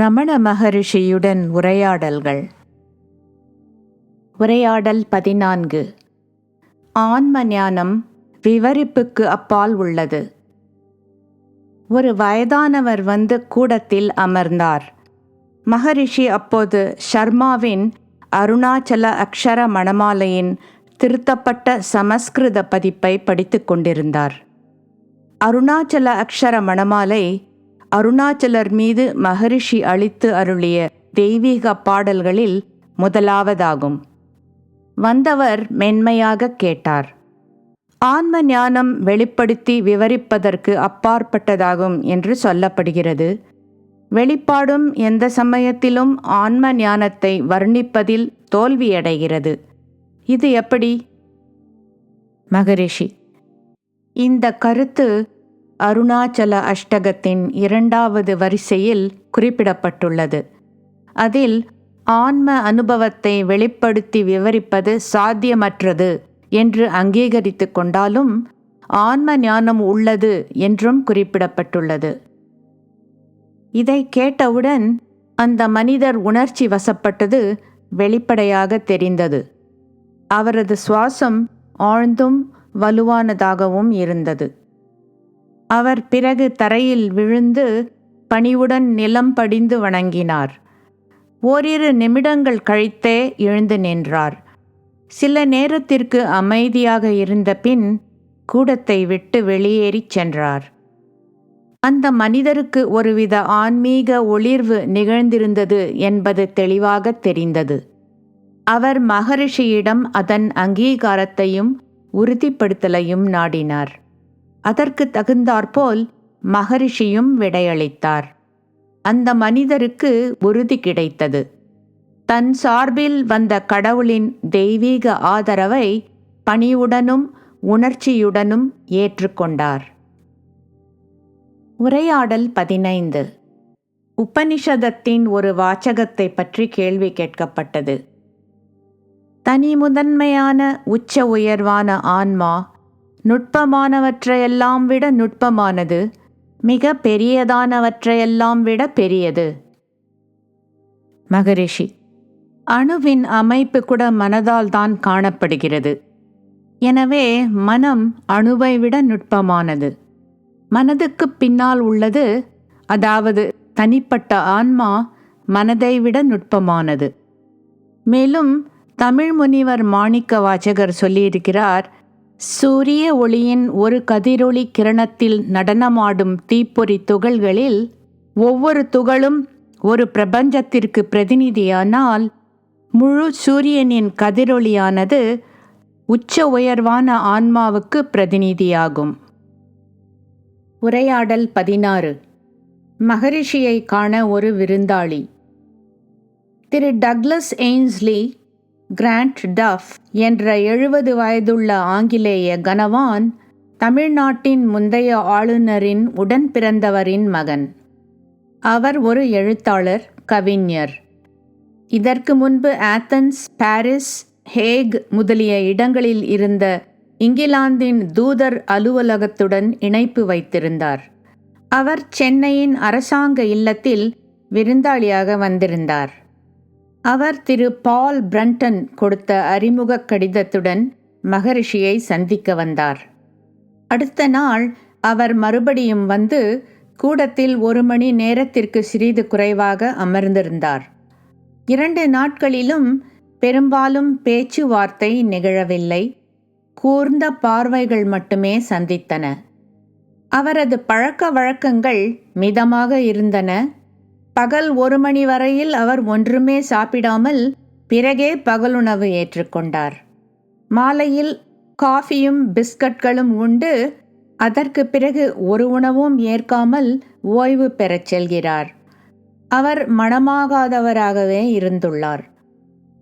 ரமண மகரிஷியுடன் உரையாடல்கள். உரையாடல் பதினான்கு. ஆன்ம ஞானம் விவரிப்புக்கு அப்பால் உள்ளது. ஒரு வயதானவர் வந்து கூடத்தில் அமர்ந்தார். மகரிஷி அப்போது ஷர்மாவின் அருணாச்சல அக்ஷர மணமாலையின் திருத்தப்பட்ட சமஸ்கிருத பதிப்பை படித்துக் கொண்டிருந்தார். அருணாச்சல அக்ஷர மணமாலை அருணாச்சலர் மீது மகரிஷி அளித்து அருளிய தெய்வீக பாடல்களில் முதலாவதாகும். வந்தவர் மென்மையாக கேட்டார். ஆன்ம ஞானம் வெளிப்படுத்தி விவரிப்பதற்கு அப்பாற்பட்டதாகும் என்று சொல்லப்படுகிறது. வெளிப்பாடும் எந்த சமயத்திலும் ஆன்ம ஞானத்தை வர்ணிப்பதில் தோல்வியடைகிறது. இது எப்படி? மகரிஷி இந்த கருத்து அருணாச்சல அஷ்டகத்தின் இரண்டாவது வரிசையில் குறிப்பிடப்பட்டுள்ளது. அதில் ஆன்ம அனுபவத்தை வெளிப்படுத்தி விவரிப்பது சாத்தியமற்றது என்று அங்கீகரித்து கொண்டாலும் ஆன்ம ஞானம் உள்ளது என்றும் குறிப்பிடப்பட்டுள்ளது. இதை கேட்டவுடன் அந்த மனிதர் உணர்ச்சி வசப்பட்டது வெளிப்படையாக தெரிந்தது. அவரது சுவாசம் ஆழ்ந்தும் வலுவானதாகவும் இருந்தது. அவர் பிறகு தரையில் விழுந்து பணிவுடன் நிலம் படிந்து வணங்கினார். ஓரிரு நிமிடங்கள் கழித்தே எழுந்து நின்றார். சில நேரத்திற்கு அமைதியாக இருந்த பின் கூடத்தை விட்டு வெளியேறிச் சென்றார். அந்த மனிதருக்கு ஒருவித ஆன்மீக ஒளிர்வு நிகழ்ந்திருந்தது என்பது தெளிவாக தெரிந்தது. அவர் மகரிஷியிடம் அதன் அங்கீகாரத்தையும் உறுதிப்படுத்தலையும் நாடினார். அதற்கு தகுந்தாற்போல் மகரிஷியும் விடையளித்தார். அந்த மனிதருக்கு உறுதி கிடைத்தது. தன் சார்பில் வந்த கடவுளின் தெய்வீக ஆதரவை பணிவுடனும் உணர்ச்சியுடனும் ஏற்றுக்கொண்டார். உரையாடல் பதினைந்து. உபனிஷதத்தின் ஒரு வாச்சகத்தை பற்றி கேள்வி கேட்கப்பட்டது. தனி முதன்மையான உச்ச உயர்வான ஆன்மா நுட்பமானவற்றையெல்லாம் விட நுட்பமானது மிக பெரியதானவற்றையெல்லாம் விட பெரியது. மகரிஷி அணுவின் அமைப்பு கூட மனதால் தான் காணப்படுகிறது. எனவே மனம் அணுவை விட நுட்பமானது. மனதுக்கு பின்னால் உள்ளது அதாவது தனிப்பட்ட ஆன்மா மனதை விட நுட்பமானது. மேலும் தமிழ் முனிவர் மாணிக்க வாச்சகர் சொல்லியிருக்கிறார் சூரிய ஒளியின் ஒரு கதிரொளி கிரணத்தில் நடனமாடும் தீப்பொறி துகள்களில் ஒவ்வொரு துகளும் ஒரு பிரபஞ்சத்திற்கு பிரதிநிதியானால் முழு சூரியனின் கதிரொளியானது உச்ச உயர்வான ஆன்மாவுக்கு பிரதிநிதியாகும். உரையாடல் பதினாறு. மகரிஷியை காண ஒரு விருந்தாளி. திரு டக்ளஸ் எய்ன்ஸ்லி கிராண்ட் டஃப் என்ற எழுபது வயதுள்ள ஆங்கிலேய கனவான் தமிழ்நாட்டின் முந்தைய ஆளுநரின் உடன் பிறந்தவரின் மகன். அவர் ஒரு எழுத்தாளர் கவிஞர். இதற்கு முன்பு ஆத்தன்ஸ் பாரிஸ் ஹேக் முதலிய இடங்களில் இருந்த இங்கிலாந்தின் தூதர் அலுவலகத்துடன் இணைப்பு வைத்திருந்தார். அவர் சென்னையின் அரசாங்க இல்லத்தில் விருந்தாளியாக வந்திருந்தார். அவர் திரு பால் பிரண்டன் கொடுத்த அறிமுக கடிதத்துடன் மகரிஷியை சந்திக்க வந்தார். அடுத்த நாள் அவர் மறுபடியும் வந்து கூடத்தில் ஒரு மணி நேரத்திற்கு சிறிது குறைவாக அமர்ந்திருந்தார். இரண்டு நாட்களிலும் பெரும்பாலும் பேச்சுவார்த்தை நிகழவில்லை. கூர்ந்த பார்வைகள் மட்டுமே சந்தித்தன. அவரது பழக்க வழக்கங்கள் மிதமாக இருந்தன. பகல் ஒரு மணி வரையில் அவர் ஒன்றுமே சாப்பிடாமல் பிறகே பகலுணவு ஏற்றுக்கொண்டார். மாலையில் காஃபியும் பிஸ்கட்களும் உண்டு. அதற்கு பிறகு ஒரு உணவும் ஏற்காமல் ஓய்வு பெறச் செல்கிறார். அவர் மனமாகாதவராகவே இருந்துள்ளார்.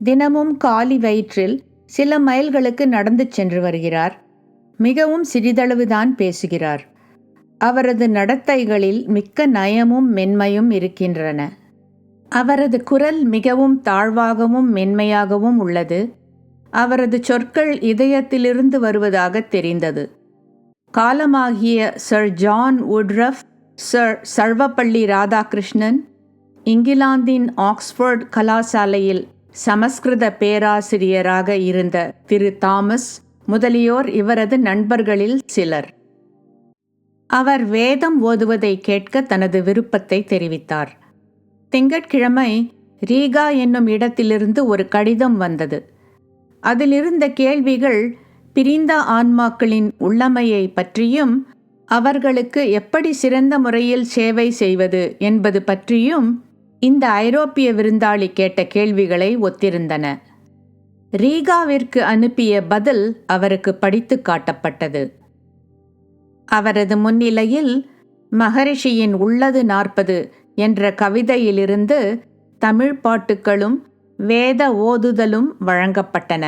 தினமும் காலி வயிற்றில் சில மைல்களுக்கு நடந்து சென்று வருகிறார். மிகவும் சிறிதளவுதான் பேசுகிறார். அவரது நடத்தைகளில் மிக்க நயமும் மென்மையும் இருக்கின்றன. அவரது குரல் மிகவும் தாழ்வாகவும் மென்மையாகவும் உள்ளது. அவரது சொற்கள் இதயத்திலிருந்து வருவதாக தெரிந்தது. காலமாகிய sir John Woodroffe sir Sarvepalli Radhakrishnan இங்கிலாந்தின் ஆக்ஸ்போர்ட் கலாசாலையில் சமஸ்கிருத பேராசிரியராக இருந்த திரு தாமஸ் முதலியோர் இவரது நண்பர்களில் சிலர். அவர் வேதம் ஓதுவதை கேட்க தனது விருப்பத்தை தெரிவித்தார். திங்கட்கிழமை ரீகா என்னும் இடத்திலிருந்து ஒரு கடிதம் வந்தது. அதிலிருந்த கேள்விகள் பிரிந்த ஆன்மாக்களின் உள்ளமையை பற்றியும் அவர்களுக்கு எப்படி சிறந்த முறையில் சேவை செய்வது என்பது பற்றியும் இந்த ஐரோப்பிய விருந்தாளி கேட்ட கேள்விகளை ஒத்திருந்தன. ரீகாவிற்கு அனுப்பிய பதில் அவருக்கு படித்து காட்டப்பட்டது. அவரது முன்னிலையில் மகரிஷியின் உள்ளது நாற்பது என்ற கவிதையிலிருந்து தமிழ் பாட்டுகளும் வேத ஓதுதலும் வழங்கப்பட்டன.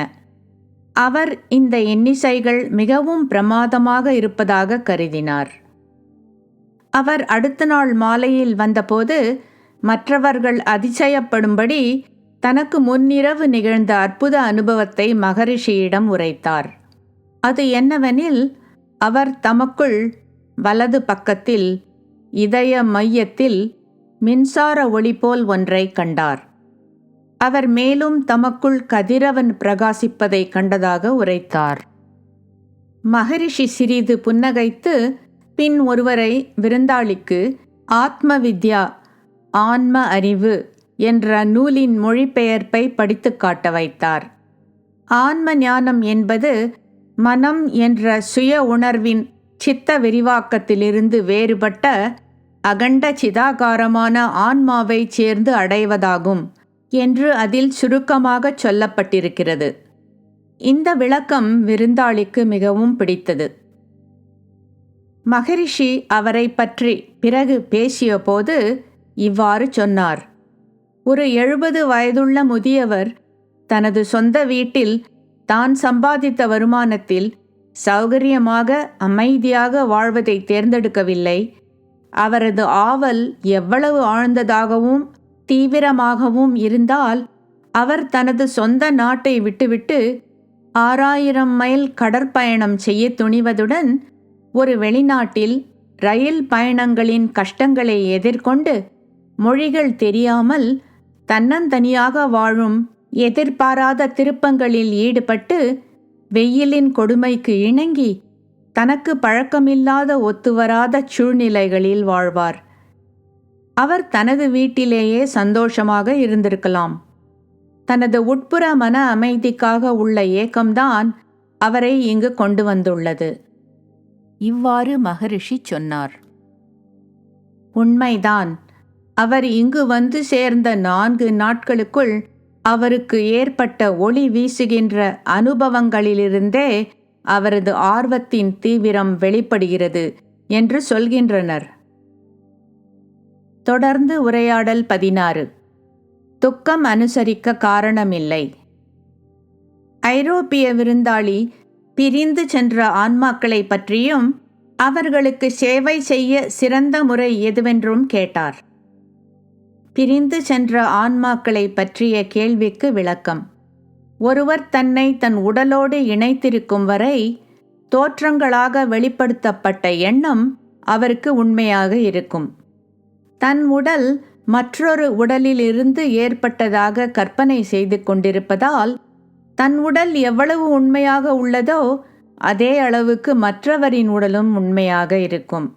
அவர் இந்த எண்ணிசைகள் மிகவும் பிரமாதமாக இருப்பதாக கருதினார். அவர் அடுத்த நாள் மாலையில் வந்தபோது மற்றவர்கள் அதிசயப்படும்படி தனக்கு முன்னிரவு நிகழ்ந்த அற்புத அனுபவத்தை மகரிஷியிடம் உரைத்தார். அது என்னவெனில் அவர் தமக்குள் வலது பக்கத்தில் இதய மையத்தில் மின்சார ஒளி போல் ஒன்றை கண்டார். அவர் மேலும் தமக்குள் கதிரவன் பிரகாசிப்பதை கண்டதாக உரைத்தார். மகரிஷி சிறிது புன்னகைத்து பின் ஒருவரை விருந்தாளிக்கு ஆத்ம வித்யா ஆன்ம அறிவு என்ற நூலின் மொழிபெயர்ப்பை படித்து காட்ட வைத்தார். ஆன்ம ஞானம் என்பது மனம் என்ற சுய உணர்வின் சித்த விரிவாக்கத்திலிருந்து வேறுபட்ட அகண்ட சிதாகாரமான ஆன்மாவை சேர்ந்து அடைவதாகும் என்று அதில் சுருக்கமாக சொல்லப்பட்டிருக்கிறது. இந்த விளக்கம் விருந்தாளிக்கு மிகவும் பிடித்தது. மகரிஷி அவரை பற்றி பிறகு பேசியபோது இவ்வாறு சொன்னார். ஒரு எழுபது வயதுள்ள முதியவர் தனது சொந்த வீட்டில் தான் சம்பாதித்த வருமானத்தில் சௌகரியமாக அமைதியாக வாழ்வதை தேர்ந்தெடுக்கவில்லை. அவரது ஆவல் எவ்வளவு ஆழ்ந்ததாகவும் தீவிரமாகவும் இருந்தால் அவர் தனது சொந்த நாட்டை விட்டுவிட்டு ஆறாயிரம் மைல் கடற்பயணம் செய்ய துணிவதுடன் ஒரு வெளிநாட்டில் ரயில் பயணங்களின் கஷ்டங்களை எதிர்கொண்டு மொழிகள் தெரியாமல் தன்னந்தனியாக வாழும் எதிர்பாராத திருப்பங்களில் ஈடுபட்டு வெயிலின் கொடுமைக்கு இணங்கி தனக்கு பழக்கமில்லாத ஒத்துவராத சூழ்நிலைகளில் வாழ்வார். அவர் தனது வீட்டிலேயே சந்தோஷமாக இருந்திருக்கலாம். தனது உட்புற மன அமைதிக்காக உள்ள ஏக்கம்தான் அவரை இங்கு கொண்டு வந்துள்ளது. இவ்வாறு மகரிஷி சொன்னார். உண்மைதான். அவர் இங்கு வந்து சேர்ந்த நான்கு நாட்களுக்குள் அவருக்கு ஏற்பட்ட ஒளி வீசுகின்ற அனுபவங்களிலிருந்தே அவரது ஆர்வத்தின் தீவிரம் வெளிப்படுகிறது என்று சொல்கின்றனர். தொடர்ந்து உரையாடல் பதினாறு. துக்கம் அனுசரிக்க காரணமில்லை. ஐரோப்பிய விருந்தாளி பிரிந்து சென்ற ஆன்மாக்களை பற்றியும் அவர்களுக்கு சேவை செய்ய சிறந்த முறை எதுவென்றும் கேட்டார். பிரிந்து சென்ற ஆன்மாக்களை பற்றிய கேள்விக்கு விளக்கம். ஒருவர் தன்னை தன் உடலோடு இணைத்திருக்கும் வரை தோற்றங்களாக வெளிப்படுத்தப்பட்ட எண்ணம் அவருக்கு உண்மையாக இருக்கும். தன் உடல் மற்றொரு உடலிலிருந்து ஏற்பட்டதாக கற்பனை செய்து கொண்டிருப்பதால் தன் உடல் எவ்வளவு உண்மையாக உள்ளதோ அதே அளவுக்கு மற்றவரின் உடலும் உண்மையாக இருக்கும்.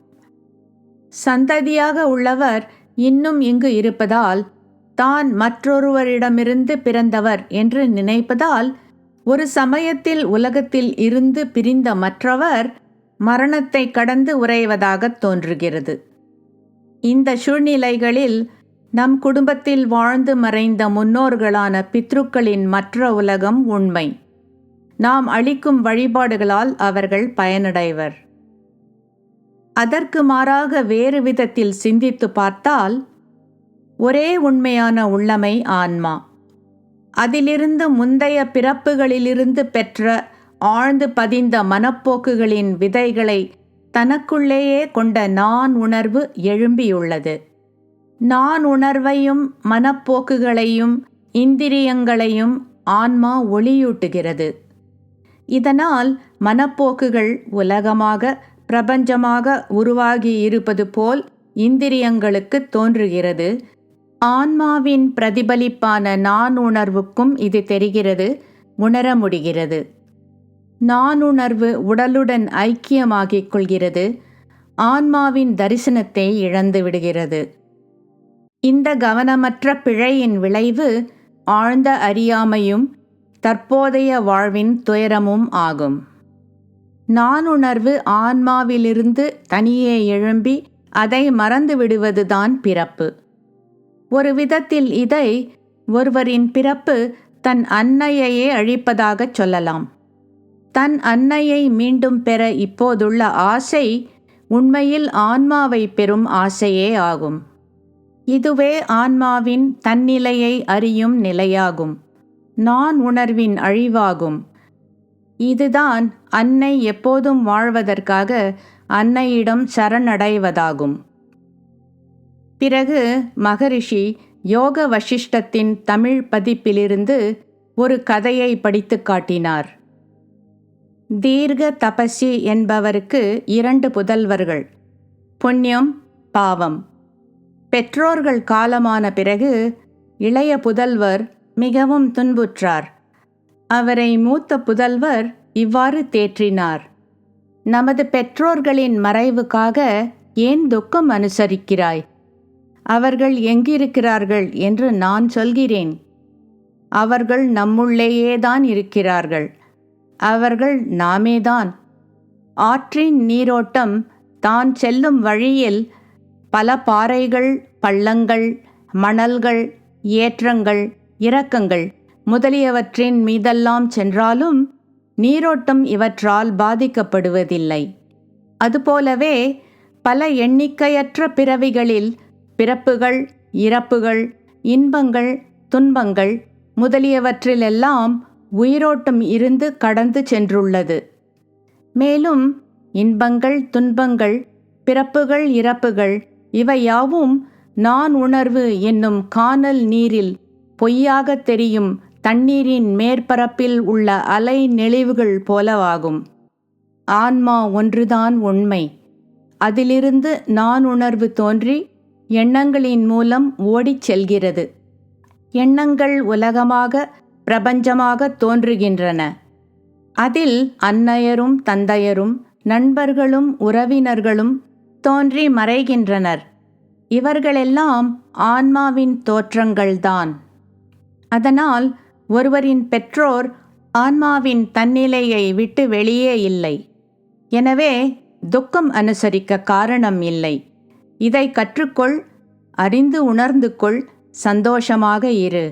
சந்ததியாக உள்ளவர் இன்னும் இங்கு இருப்பதால் தான் மற்றொருவரிடமிருந்து பிறந்தவர் என்று நினைப்பதால் ஒரு சமயத்தில் உலகத்தில் இருந்து பிரிந்த மற்றவர் மரணத்தை கடந்து உறைவதாக தோன்றுகிறது. இந்த சூழ்நிலைகளில் நம் குடும்பத்தில் வாழ்ந்து மறைந்த முன்னோர்களான பித்ருக்களின் மற்ற உலகம் உண்மை. நாம் அளிக்கும் வழிபாடுகளால் அவர்கள் பயனடைவர். அதற்கு மாறாக வேறு விதத்தில் சிந்தித்து பார்த்தால் ஒரே உண்மையான உள்ளமை ஆன்மா. அதிலிருந்து முந்தைய பிறப்புகளிலிருந்து பெற்ற ஆழ்ந்து பதிந்த மனப்போக்குகளின் விதைகளை தனக்குள்ளேயே கொண்ட நான் உணர்வு எழும்பியுள்ளது. நான் உணர்வையும் மனப்போக்குகளையும் இந்திரியங்களையும் ஆன்மா ஒளியூட்டுகிறது. இதனால் மனப்போக்குகள் உலகமாக பிரபஞ்சமாக உருவாகி இருப்பது போல் இந்திரியங்களுக்கு தோன்றுகிறது. ஆன்மாவின் பிரதிபலிப்பான நானுணர்வுக்கும் இது தெரிகிறது உணர முடிகிறது. நானுணர்வு உடலுடன் ஐக்கியமாகிக் கொள்கிறது ஆன்மாவின் தரிசனத்தை இழந்து விடுகிறது. இந்த கவனமற்ற பிழையின் விளைவு ஆழ்ந்த அறியாமையும் தற்போதைய வாழ்வின் துயரமும் ஆகும். நானுணர்வு ஆன்மாவிலிருந்து தனியே எழும்பி அதை மறந்து விடுவதுதான் பிறப்பு. ஒரு விதத்தில் இதை ஒருவரின் பிறப்பு தன் அன்னையையே அழிப்பதாகச் சொல்லலாம். தன் அன்னையை மீண்டும் பெற இப்போதுள்ள ஆசை உண்மையில் ஆன்மாவை பெறும் ஆசையே ஆகும். இதுவே ஆன்மாவின் தன்னிலையை அறியும் நிலையாகும். நான் உணர்வின் அழிவாகும். இதுதான் அன்னை எப்போதும் வாழ்வதற்காக அன்னையிடம் சரணடைவதாகும். பிறகு மகரிஷி யோக வசிஷ்டத்தின் தமிழ் பதிப்பிலிருந்து ஒரு கதையை படித்து காட்டினார். தீர்க்க தபசி என்பவருக்கு இரண்டு புதல்வர்கள் புண்ணியம் பாவம். பெற்றோர்கள் காலமான பிறகு இளைய புதல்வர் மிகவும் துன்புற்றார். அவரை மூத்த புதல்வர் இவ்வாறு தேற்றினார். நமது பெற்றோர்களின் மறைவுக்காக ஏன் துக்கம் அனுசரிக்கிறாய்? அவர்கள் எங்கிருக்கிறார்கள் என்று நான் சொல்கிறேன். அவர்கள் நம்முள்ளேயேதான் இருக்கிறார்கள். அவர்கள் நாமேதான். ஆற்றின் நீரோட்டம் தான் செல்லும் வழியில் பல பாறைகள் பள்ளங்கள் மணல்கள் ஏற்றங்கள் இறக்கங்கள் முதலியவற்றின் மீதெல்லாம் சென்றாலும் நீரோட்டம் இவற்றால் பாதிக்கப்படுவதில்லை. அதுபோலவே பல எண்ணிக்கையற்ற பிறவிகளில் பிறப்புகள் இறப்புகள் இன்பங்கள் துன்பங்கள் முதலியவற்றிலெல்லாம் உயிரோட்டம் இருந்து கடந்து சென்றுள்ளது. மேலும் இன்பங்கள் துன்பங்கள் பிறப்புகள் இறப்புகள் இவையாவும் நான் உணர்வு என்னும் காணல் நீரில் பொய்யாக தெரியும் தண்ணீரின் மேற்பரப்பில் உள்ள அலை நெளிவுகள் போலவாகும். ஆன்மா ஒன்றுதான் உண்மை. அதிலிருந்து நான் உணர்வு தோன்றி எண்ணங்களின் மூலம் ஓடிச் செல்கிறது. எண்ணங்கள் உலகமாக பிரபஞ்சமாக தோன்றுகின்றன. அதில் அன்னையரும் தந்தையரும் நண்பர்களும் உறவினர்களும் தோன்றி மறைகின்றனர். இவர்களெல்லாம் ஆன்மாவின் தோற்றங்கள்தான். அதனால் ஒருவரின் பெற்றோர் ஆன்மாவின் தன்னிலையை விட்டு வெளியே இல்லை. எனவே துக்கம் அனுசரிக்க காரணம் இல்லை. இதை கற்றுக்கொள் அறிந்து உணர்ந்து கொள் சந்தோஷமாக இரு.